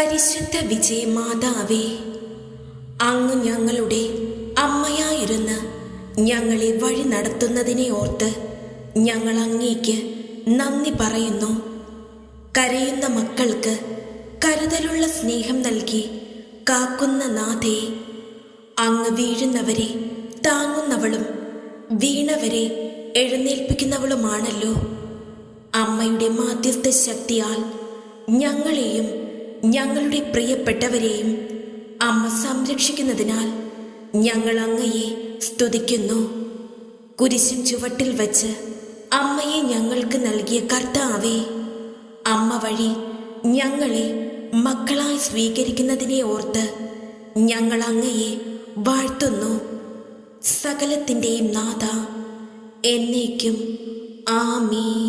പരിശുദ്ധ വിജയ മാതാവേ അങ്ങ് ഞങ്ങളുടെ അമ്മയായിരുന്ന ഞങ്ങളെ വഴി നടത്തുന്നതിനെ ഓർത്ത് ഞങ്ങൾ അങ്ങേക്ക് നന്ദി പറയുന്നു. കരയുന്ന മക്കൾക്ക് കരുതലുള്ള സ്നേഹം നൽകി കാക്കുന്ന നാഥേ അങ്ങ് വീഴുന്നവരെ താങ്ങുന്നവളും വീണവരെ എഴുന്നേൽപ്പിക്കുന്നവളുമാണല്ലോ. അമ്മയുടെ മാധ്യസ്ഥ ശക്തിയാൽ ഞങ്ങളെയും ഞങ്ങളുടെ പ്രിയപ്പെട്ടവരെയും അമ്മ സംരക്ഷിക്കുന്നതിനാൽ ഞങ്ങൾ അങ്ങയെ സ്തുതിക്കുന്നു. കുരിശിൻ ചുവട്ടിൽ വച്ച് അമ്മയെ ഞങ്ങൾക്ക് നൽകിയ കർത്താവേ അമ്മ വഴി ഞങ്ങളെ മക്കളായി സ്വീകരിക്കുന്നതിനെ ഓർത്ത് ഞങ്ങൾ അങ്ങയെ വാഴ്ത്തുന്നു. സകലത്തിന്റെയും നാഥ എന്നേക്കും ആമീൻ.